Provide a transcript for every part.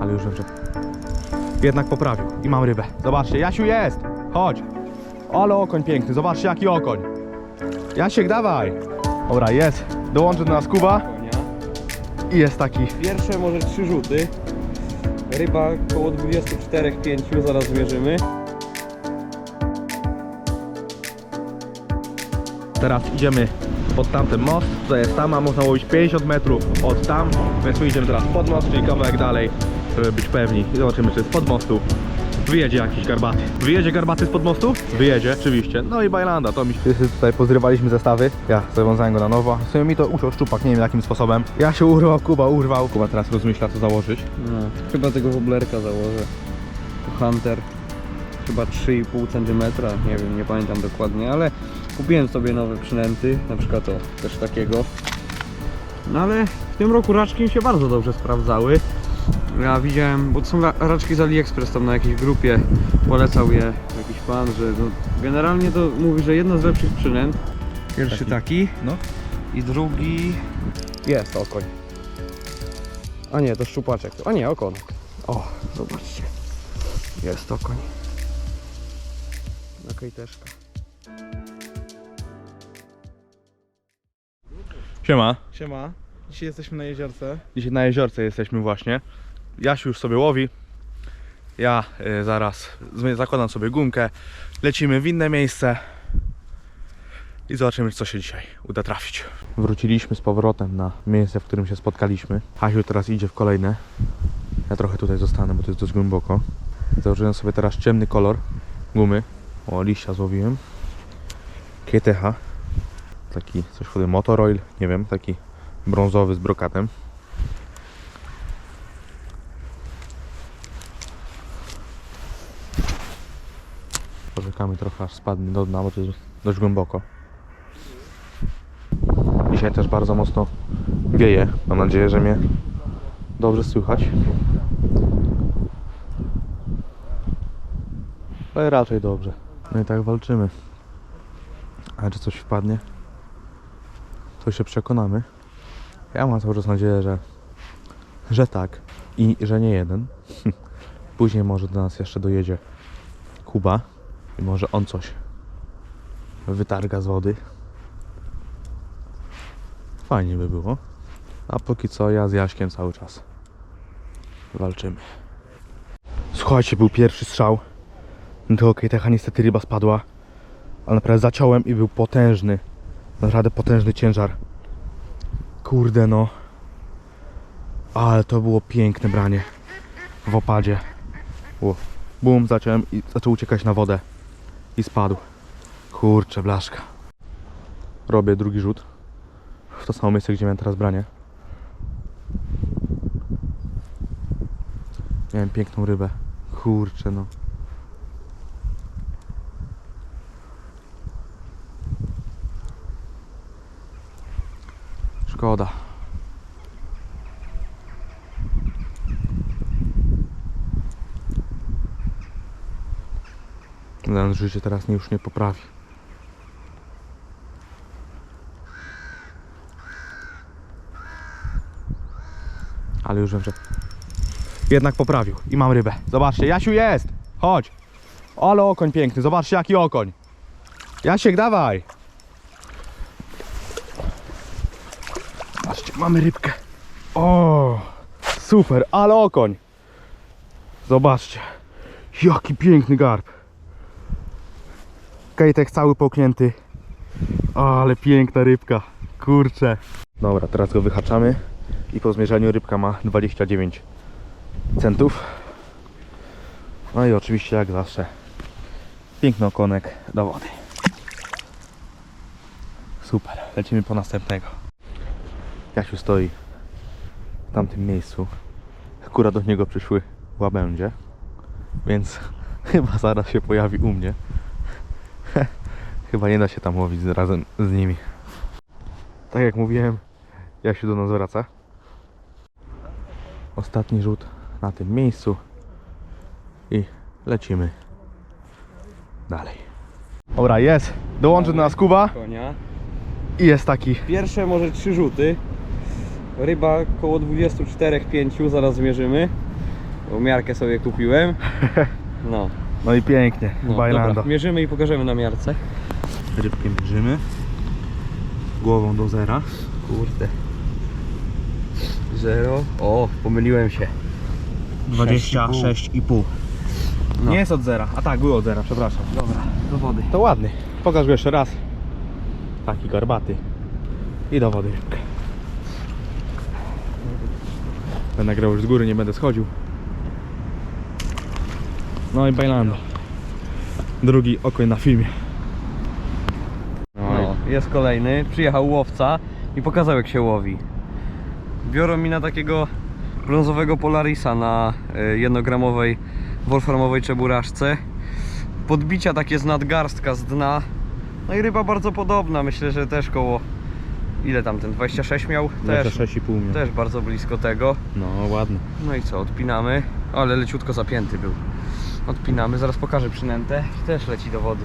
Ale już wiem, że jednak poprawił i mam rybę. Zobaczcie, Jasiu jest! Chodź! Ale okoń piękny, zobaczcie jaki okoń. Jasiek, dawaj! Dobra, jest. Dołączy do nas Kuba i jest taki. Pierwsze może trzy rzuty. Ryba koło 24-5, zaraz zmierzymy. Teraz idziemy pod tamten most, to jest tam, a można łowić 50 metrów od tam, więc my idziemy teraz pod most, czyli kawałek dalej, żeby być pewni i zobaczymy, czy z pod mostu wyjedzie jakiś garbaty. Wyjedzie garbaty z pod mostu? Wyjedzie, oczywiście. No i Bajlanda, to mi się tutaj pozrywaliśmy zestawy, ja zawiązałem go na nowo. W sumie mi to uciął szczupak, nie wiem jakim sposobem. Ja się urwał, Kuba urwał. Kuba teraz rozmyśla co założyć. No, chyba tego woblerka założę. Tu Hunter. Chyba 3,5 cm, nie wiem, nie pamiętam dokładnie, ale kupiłem sobie nowe przynęty, na przykład to też takiego. No ale w tym roku raczki mi się bardzo dobrze sprawdzały. Ja widziałem, bo to są ra- raczki z AliExpress tam na jakiejś grupie, polecał je jakiś pan, że no, generalnie to mówi, że jedna z lepszych przynęt. Pierwszy taki, No. i drugi... Jest okoń. A nie, to szczupaczek. A nie, okon. O, zobaczcie. Jest okoń. Na kejteszka. Siema. Siema, dzisiaj jesteśmy na jeziorce. Dzisiaj na jeziorce jesteśmy właśnie. Jasiu już sobie łowi. Ja y, zaraz zakładam sobie gumkę. Lecimy w inne miejsce. I zobaczymy, co się dzisiaj uda trafić. Wróciliśmy z powrotem na miejsce, w którym się spotkaliśmy. Hasiu teraz idzie w kolejne. Ja trochę tutaj zostanę, bo to jest dość głęboko. Założyłem sobie teraz ciemny kolor gumy. O, liścia złowiłem. KTH. Taki coś wtedy Motoroil, nie wiem, taki brązowy z brokatem. Poczekamy trochę aż spadnie do dna, bo to jest dość głęboko. Dzisiaj też bardzo mocno wieje. Mam nadzieję, że mnie dobrze słychać. Ale raczej dobrze. No i tak walczymy. A czy coś wpadnie? To się przekonamy. Ja mam cały czas nadzieję, że, że tak i że nie jeden. Później może do nas jeszcze dojedzie Kuba i może on coś wytarga z wody. Fajnie by było. A póki co ja z Jaśkiem cały czas walczymy. Słuchajcie, był pierwszy strzał. No to okej, taka niestety ryba spadła. Ale naprawdę zaciąłem i był potężny. Naprawdę potężny ciężar. Kurde no. Ale to było piękne branie. W opadzie. O, bum, zacząłem i zaczął uciekać na wodę. I spadł. Kurczę, blaszka. Robię drugi rzut. W to samo miejsce, gdzie miałem teraz branie. Miałem piękną rybę. Kurczę no. Szkoda. Ten życie teraz już nie poprawi. Ale już wiem, że jednak poprawił i mam rybę. Zobaczcie, Jasiu jest! Chodź! Ale okoń piękny, zobaczcie jaki okoń. Jasiek, dawaj! Patrzcie, mamy rybkę. O, super, ale okoń. Zobaczcie, jaki piękny garb. Kejtek cały połknięty. Ale piękna rybka, kurczę. Dobra, teraz go wyhaczamy i po zmierzeniu rybka ma 29 centów. No i oczywiście jak zawsze piękny okonek do wody. Super, lecimy po następnego. Jasiu stoi w tamtym miejscu. Akurat do niego przyszły łabędzie, więc chyba zaraz się pojawi u mnie. Chyba nie da się tam łowić razem z nimi. Tak jak mówiłem, Jasiu do nas wraca. Ostatni rzut na tym miejscu i lecimy dalej. Dobra, jest. Dołączy do nas Kuba Konia. i jest taki. Pierwsze może trzy rzuty. Ryba koło 24-5, zaraz zmierzymy. Bo miarkę sobie kupiłem. No, No i pięknie, no dobra, mierzymy i pokażemy na miarce. Rybkę mierzymy. Głową do zera. Kurde. Zero. O, pomyliłem się. 26,5. No. Nie jest od zera. A tak, był od zera, przepraszam. Dobra, do wody. To ładny. Pokaż go jeszcze raz. Taki garbaty. I do wody rybkę. Będę nagrał już z góry, nie będę schodził. No i bailando. Drugi okoń na filmie. Jest kolejny. Przyjechał łowca i pokazał jak się łowi. Biorą mi na takiego brązowego Polarisa na y, jednogramowej wolframowej czeburażce. Podbicia takie z nadgarstka z dna. No i ryba bardzo podobna. Myślę, że też koło... Ile tam ten 26 miał? Też, 6,5 miał. też bardzo blisko tego. No ładny. No i co, odpinamy. Ale leciutko zapięty był. Odpinamy, zaraz pokażę przynętę. Też leci do wody.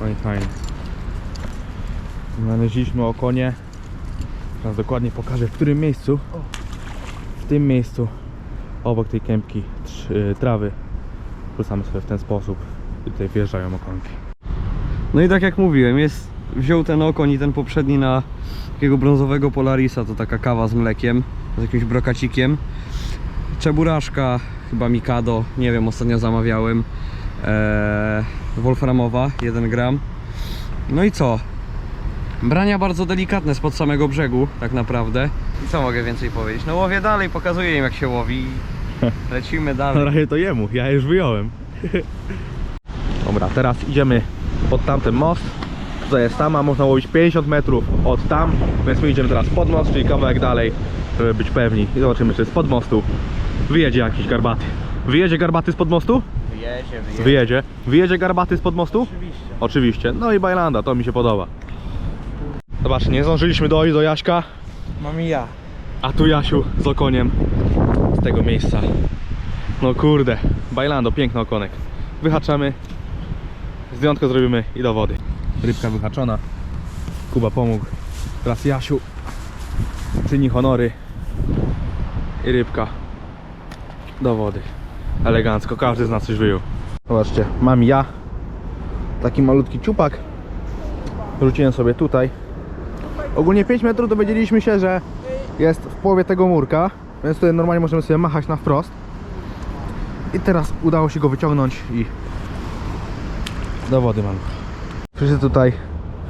No i fajnie. Znaleźliśmy okonie. Teraz dokładnie pokażę w którym miejscu. W tym miejscu obok tej kępki trzy- trawy. Wrzucamy sobie w ten sposób. I tutaj wjeżdżają okonki. No i tak jak mówiłem, jest, wziął ten okoń i ten poprzedni na takiego brązowego Polarisa, to taka kawa z mlekiem, z jakimś brokacikiem. Czeburaszka, chyba Mikado, nie wiem, ostatnio zamawiałem. Eee, Wolframowa, 1 gram. No i co? Brania bardzo delikatne spod samego brzegu, tak naprawdę. I co mogę więcej powiedzieć? No łowię dalej, pokazuję im jak się łowi. Lecimy Na dalej. razie to jemu, ja już wyjąłem. Dobra, teraz idziemy pod tamten most. Tutaj jest tam, a można łowić 50 metrów od tam, więc my idziemy teraz pod most, czyli kawałek dalej, żeby być pewni. I zobaczymy, czy z pod mostu wyjedzie jakiś garbaty. Wyjedzie garbaty z pod mostu? Wyjedzie, wyjedzie. Wyjedzie. Wyjedzie garbaty z pod mostu? Oczywiście. Oczywiście. No i Bajlanda, to mi się podoba. Zobacz, nie zdążyliśmy dojść do Jaśka, Mam i ja. a tu Jasiu z okoniem z tego miejsca. No kurde, Bajlando, piękny okonek. Wyhaczamy, zdjątko zrobimy i do wody. Rybka wyhaczona. Kuba pomógł. Teraz Jasiu czyni honory i rybka do wody. Elegancko, każdy z nas coś wyjął. Zobaczcie, mam ja taki malutki ciupak. Rzuciłem sobie tutaj. Ogólnie 5 metrów dowiedzieliśmy się, że jest w połowie tego murka, więc tutaj normalnie możemy sobie machać na wprost. I teraz udało się go wyciągnąć i do wody mam. Wszyscy tutaj,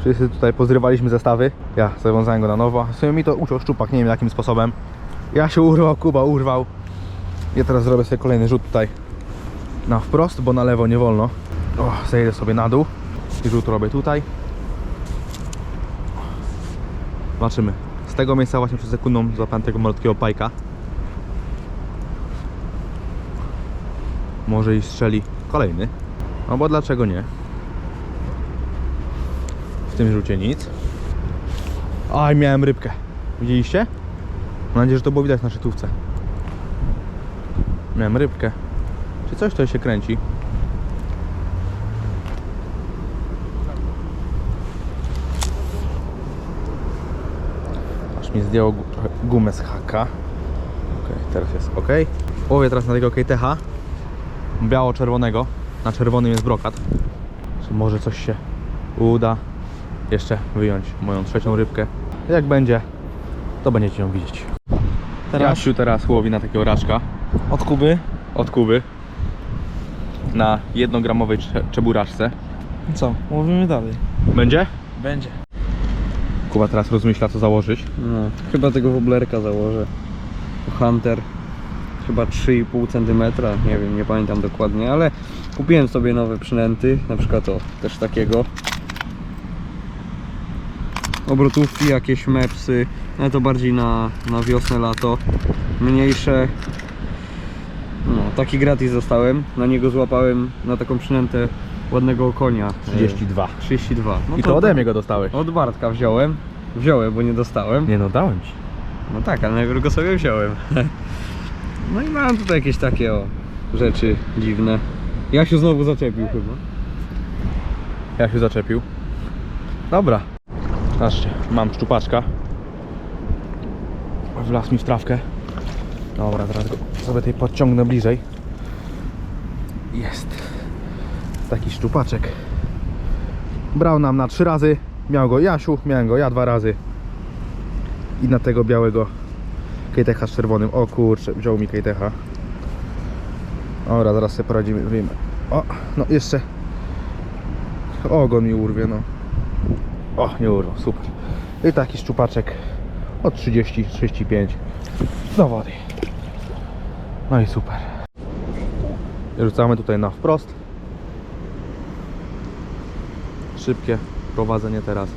wszyscy tutaj pozrywaliśmy zestawy. Ja zawiązałem go na nowo. W sumie mi to uciął szczupak, nie wiem jakim sposobem. Ja się urwał, Kuba urwał. Ja teraz zrobię sobie kolejny rzut tutaj na wprost, bo na lewo nie wolno. O, zejdę sobie na dół i rzut robię tutaj. Zobaczymy. Z tego miejsca właśnie przed sekundą złapałem tego malutkiego pajka. Może i strzeli kolejny. No bo dlaczego nie? W tym rzucie nic. Aj, miałem rybkę. Widzieliście? Mam nadzieję, że to było widać na szytówce. Miałem rybkę. Czy coś tutaj się kręci? Aż mi zdjęło trochę gumę z haka. Ok, teraz jest ok. Łowię teraz na tego KTH biało-czerwonego. Na czerwonym jest brokat. Czy może coś się uda jeszcze wyjąć moją trzecią rybkę. Jak będzie, to będziecie ją widzieć. Teraz Jasiu teraz łowi na takiego raczka od Kuby. od Kuby na jednogramowej cze- czeburaczce. Co? Mówimy dalej. Będzie? Będzie. Kuba teraz rozmyśla co założyć. No, chyba tego woblerka założę. Hunter chyba 3,5 cm, nie wiem, nie pamiętam dokładnie, ale kupiłem sobie nowe przynęty, na przykład o, też takiego. Obrotówki, jakieś mepsy, ale to bardziej na, na wiosnę, lato. Mniejsze. No, taki gratis dostałem, na niego złapałem na taką przynętę ładnego konia. 32. 32. No I to ode mnie go dostałeś. Od Bartka wziąłem. Wziąłem, bo nie dostałem. Nie no, dałem ci. No tak, ale najpierw go sobie wziąłem. No i mam tutaj jakieś takie o rzeczy dziwne. Jasiu znowu zaczepił chyba. Jak się zaczepił. Dobra. Zobaczcie, mam szczupaczka. Wlazł mi w trawkę. Dobra, teraz go sobie tej podciągnę bliżej. Jest. Taki szczupaczek. Brał nam na trzy razy. Miał go Jasiu, miałem go ja dwa razy. I na tego białego Kejtecha z czerwonym. O kurczę, wziął mi Kejtecha. Dobra, zaraz sobie poradzimy. wyjmę. O, no jeszcze. Ogon mi urwie, no. O, nie urwał, super. I taki szczupaczek od 30-35 do wody. No i super. Rzucamy tutaj na wprost. Szybkie prowadzenie teraz.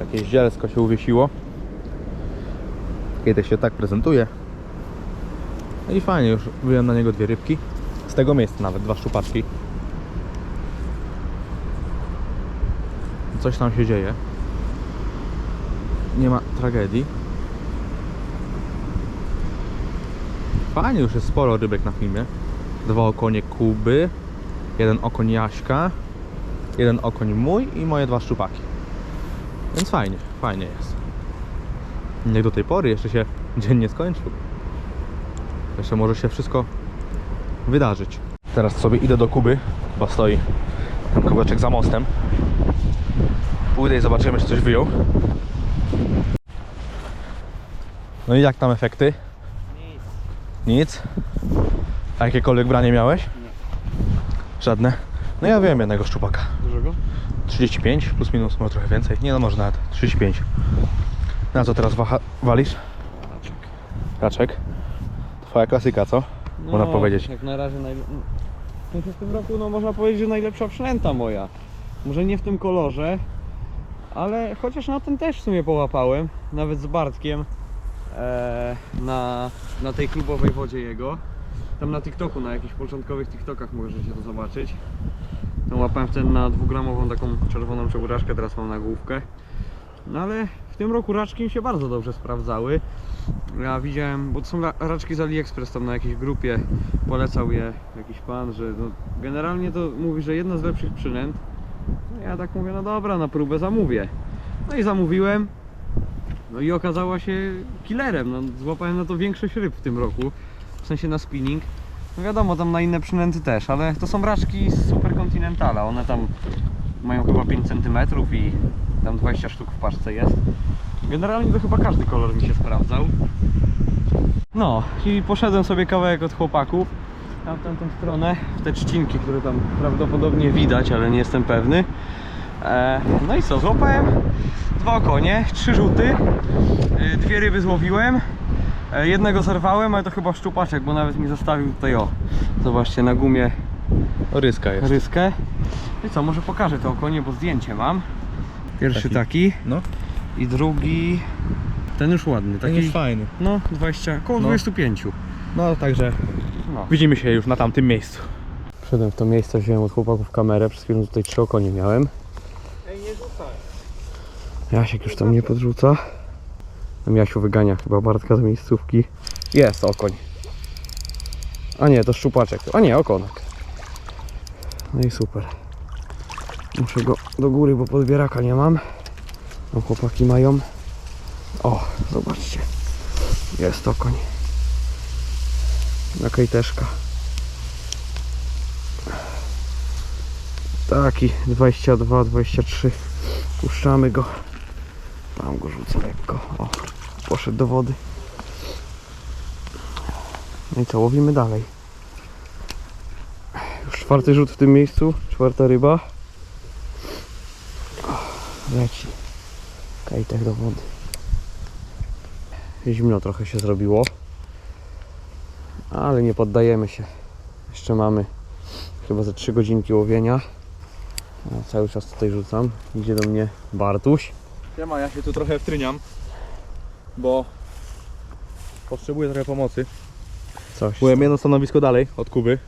Jakieś zielsko się uwiesiło. Kiedyś się tak prezentuje. No i fajnie, już wyjąłem na niego dwie rybki. Z tego miejsca nawet, dwa szczupaczki. Coś tam się dzieje. Nie ma tragedii. Fajnie, już jest sporo rybek na filmie. Dwa okonie Kuby, jeden okoń Jaśka, jeden okoń mój i moje dwa szczupaki. Więc fajnie, fajnie jest. Jak do tej pory jeszcze się dzień nie skończył. Jeszcze może się wszystko wydarzyć. Teraz sobie idę do Kuby, bo stoi ten kubeczek za mostem. Pójdę i zobaczymy, czy coś wyjął. No i jak tam efekty? Nic. A jakiekolwiek branie miałeś? Nie. Żadne? No ja wiem jednego szczupaka. Dużego? 35 plus minus, może trochę więcej. Nie no, może nawet 35. Na co teraz waha- walisz? Raczek. Raczek? Twoja klasyka, co? Można powiedzieć. Jak na razie najle... w tym roku no można powiedzieć, że najlepsza przynęta moja. Może nie w tym kolorze, ale chociaż na ten też w sumie połapałem, nawet z Bartkiem e, na, na tej klubowej wodzie jego. Tam na TikToku, na jakichś początkowych TikTokach możecie to zobaczyć. Tam łapałem wtedy na dwugramową taką czerwoną czeburaczkę, teraz mam na główkę. No ale w tym roku raczki mi się bardzo dobrze sprawdzały. Ja widziałem, bo to są raczki z AliExpress tam na jakiejś grupie, polecał je jakiś pan, że no, generalnie to mówi, że jedna z lepszych przynęt. No ja tak mówię, no dobra, na próbę zamówię. No i zamówiłem. No i okazała się killerem, no złapałem na to większość ryb w tym roku, w sensie na spinning. No wiadomo, tam na inne przynęty też, ale to są raczki z Supercontinentala, one tam mają chyba 5 cm i tam 20 sztuk w paczce jest. Generalnie to chyba każdy kolor mi się sprawdzał. No i poszedłem sobie kawałek od chłopaków w tamtą stronę, w te trzcinki, które tam prawdopodobnie widać, ale nie jestem pewny. E, no i co, złapałem dwa okonie, trzy rzuty, e, dwie ryby złowiłem, jednego zerwałem, ale to chyba szczupaczek, bo nawet mi zostawił tutaj o, zobaczcie, na gumie Ryska jest. ryskę. I co, może pokażę to okonie, bo zdjęcie mam. Pierwszy Taki? taki, No, i drugi, ten już ładny, taki taki, jest fajny. no 20, około No. 25. No, także No. widzimy się już na tamtym miejscu. Wszedłem w to miejsce, wziąłem od chłopaków kamerę, przez chwilę tutaj trzy okonie miałem. Ej, nie rzucaj. Jasiek już tam nie podrzuca. Tam Jasiu wygania chyba Bartka z miejscówki. Jest okoń. A nie, to szczupaczek. A nie, okonek. No i super. Muszę go do góry, bo podbieraka nie mam. Tam chłopaki mają. O, zobaczcie. Jest okoń. Na kajteszka. Taki 22, 23. Puszczamy go. Tam go rzucę lekko. O, poszedł do wody. No i co, łowimy dalej. Już czwarty rzut w tym miejscu, czwarta ryba. Leci. Kajtek do wody. Zimno trochę się zrobiło. Ale nie poddajemy się. Jeszcze mamy chyba ze 3 godzinki łowienia. Cały czas tutaj rzucam. Idzie do mnie Bartuś. Siema, ja się tu trochę wtryniam, bo potrzebuję trochę pomocy. Coś. Byłem jedno stanowisko dalej od Kuby.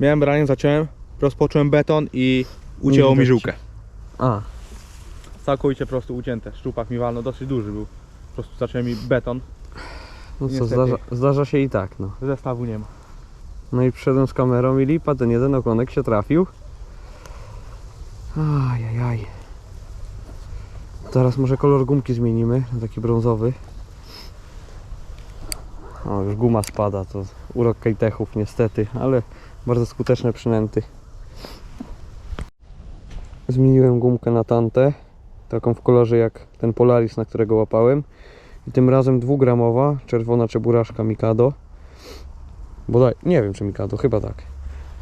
Miałem branie, zaciąłem, rozpocząłem beton i ucięło mi żyłkę. A, Całkowicie po prostu ucięte. Szczupak mi walno, dosyć duży był. Po prostu zacząłem mi beton. no co, Niestety. zdarza, zdarza się i tak, no. Zestawu nie ma. No i przyszedłem z kamerą i lipa, ten jeden okonek się trafił. Ajajaj. Teraz może kolor gumki zmienimy na taki brązowy. O, już guma spada, to urok kajtechów niestety, ale bardzo skuteczne przynęty. Zmieniłem gumkę na tantę, taką w kolorze jak ten Polaris, na którego łapałem. I tym razem dwugramowa, czerwona czeburaszka Mikado. Bodaj, nie wiem czy Mikado, chyba tak.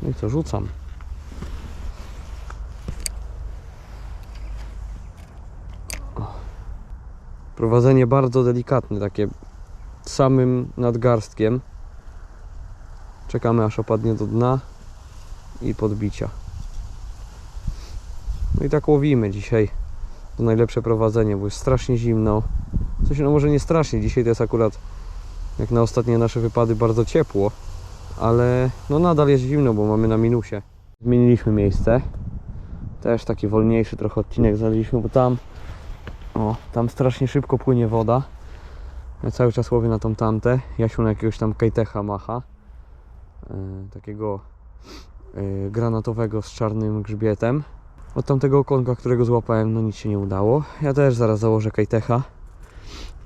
No i co, rzucam. Prowadzenie bardzo delikatne, takie samym nadgarstkiem. Czekamy aż opadnie do dna i podbicia. No i tak łowimy dzisiaj. To najlepsze prowadzenie, bo jest strasznie zimno. W sensie, no może nie strasznie, dzisiaj to jest akurat jak na ostatnie nasze wypady bardzo ciepło, ale no nadal jest zimno, bo mamy na minusie. Zmieniliśmy miejsce. Też taki wolniejszy trochę odcinek znaleźliśmy, bo tam o, tam strasznie szybko płynie woda. Ja cały czas łowię na tą tamtę. Jasiu na jakiegoś tam kajtecha macha. E, takiego e, granatowego z czarnym grzbietem. Od tamtego okonka, którego złapałem, no nic się nie udało. Ja też zaraz założę kajtecha.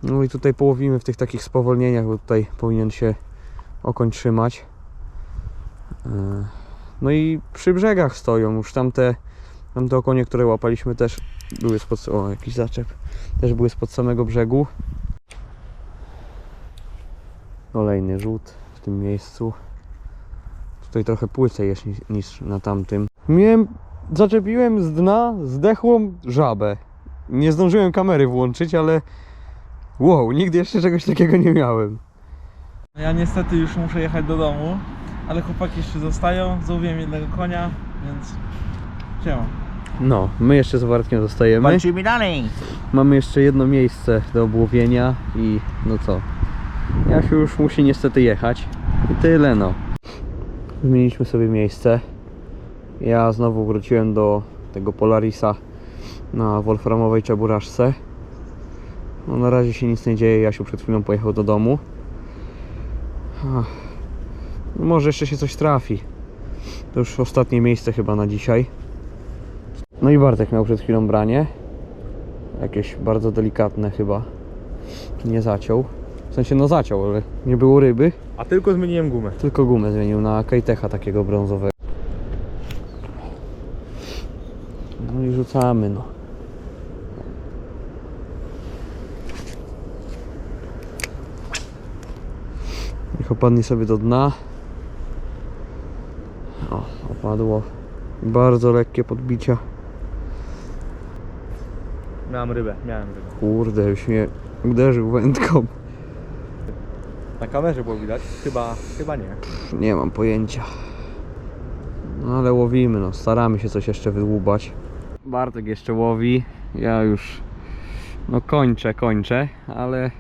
No i tutaj połowimy w tych takich spowolnieniach, bo tutaj powinien się okoń trzymać. E, No i przy brzegach stoją już tamte, tamte okonie, które łapaliśmy też były spod... O, jakiś zaczep. Też były spod samego brzegu. Kolejny rzut w tym miejscu. Tutaj trochę płycej jest niż, niż na tamtym. Miałem, zaczepiłem z dna zdechłą żabę. Nie zdążyłem kamery włączyć, ale wow, nigdy jeszcze czegoś takiego nie miałem. Ja niestety już muszę jechać do domu, ale chłopaki jeszcze zostają. Złowiłem jednego konia, więc siema. No, my jeszcze z Bartkiem zostajemy. Walczymy dalej. Mamy jeszcze jedno miejsce do obłowienia i no co? Jasiu już musi niestety jechać. I tyle no. Zmieniliśmy sobie miejsce. Ja znowu wróciłem do tego Polarisa na wolframowej czeburaszce. No na razie się nic nie dzieje. Jasiu przed chwilą pojechał do domu. Ach. No Może jeszcze się coś trafi. To już ostatnie miejsce chyba na dzisiaj. No i Bartek miał przed chwilą branie. Jakieś bardzo delikatne chyba. Nie zaciął. W sensie no zaciął, ale nie było ryby. A tylko zmieniłem gumę. Tylko gumę zmienił na Kajtecha takiego brązowego. No i rzucamy no. Niech opadnie sobie do dna. O, opadło. Bardzo lekkie podbicia. Miałem rybę, miałem rybę. Kurde, już mnie uderzył wędką. Na kamerze było widać? Chyba, chyba nie. Nie mam pojęcia. No ale łowimy, no. Staramy się coś jeszcze wydłubać. Bartek jeszcze łowi. Ja już no kończę, kończę, ale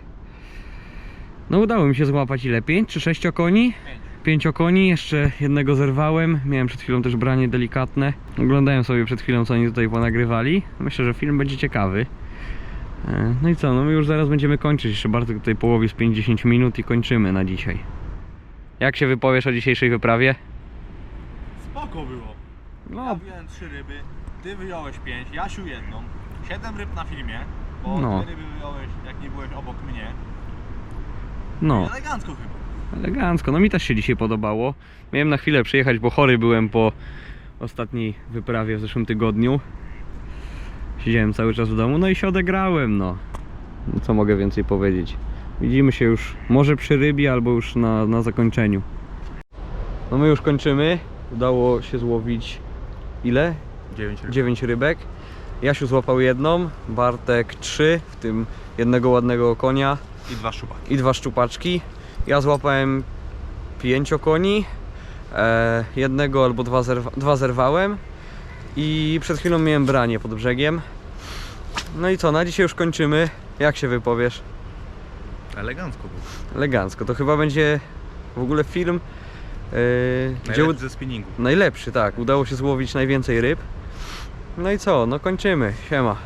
no udało mi się złapać ile? 5 czy 6 okoni? 5 okoni, jeszcze jednego zerwałem. Miałem przed chwilą też branie delikatne. Oglądałem sobie przed chwilą co oni tutaj ponagrywali. Myślę, że film będzie ciekawy. E, No i co, no my już zaraz będziemy kończyć. Jeszcze Bartek tutaj połowi z 50 minut i kończymy na dzisiaj. Jak się wypowiesz o dzisiejszej wyprawie? Spoko było. No, Ja wyjąłem trzy ryby, ty wyjąłeś pięć, Jasiu jedną. Siedem ryb na filmie, bo No. dwie ryby wyjąłeś jak nie byłeś obok mnie. no, Elegancko chyba. Elegancko. No mi też się dzisiaj podobało. Miałem na chwilę przyjechać, bo chory byłem po ostatniej wyprawie w zeszłym tygodniu. Siedziałem cały czas w domu, no i się odegrałem, no. No, Co mogę więcej powiedzieć? Widzimy się już może przy rybie, albo już na, na zakończeniu. No my już kończymy. Udało się złowić ile? Dziewięć ryb. 9 rybek. Jasiu złapał jedną, Bartek trzy, w tym jednego ładnego konia I dwa szczupaki. i dwa szczupaczki. Ja złapałem pięć okoni, e, jednego albo dwa, zerwa, dwa zerwałem i przed chwilą miałem branie pod brzegiem. No i co, na dzisiaj już kończymy. Jak się wypowiesz? Elegancko było. Elegancko. To chyba będzie w ogóle film, e, gdzie ze spinningu. najlepszy, tak. Udało się złowić najwięcej ryb. No i co, no kończymy. Siema.